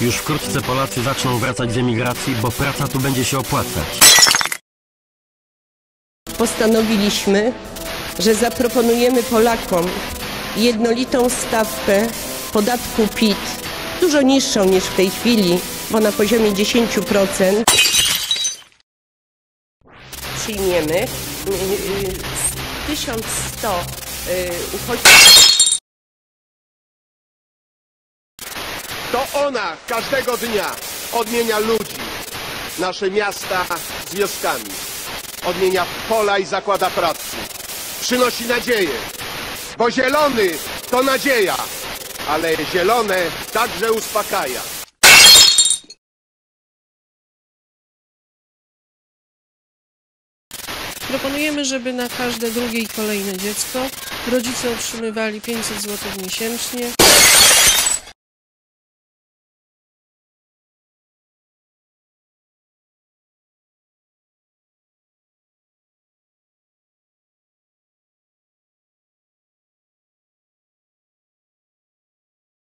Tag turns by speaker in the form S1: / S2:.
S1: Już wkrótce Polacy zaczną wracać z emigracji, bo praca tu będzie się opłacać.
S2: Postanowiliśmy, że zaproponujemy Polakom jednolitą stawkę podatku PIT, dużo niższą niż w tej chwili, bo na poziomie 10%. Przyjmiemy y, y, 1100 y, uchodźców.
S3: To ona każdego dnia odmienia ludzi, nasze miasta z wioskami. Odmienia pola i zakłada pracę. Przynosi nadzieję, bo zielony to nadzieja, ale zielone także uspokaja.
S4: Proponujemy, żeby na każde drugie i kolejne dziecko rodzice otrzymywali 500 zł miesięcznie.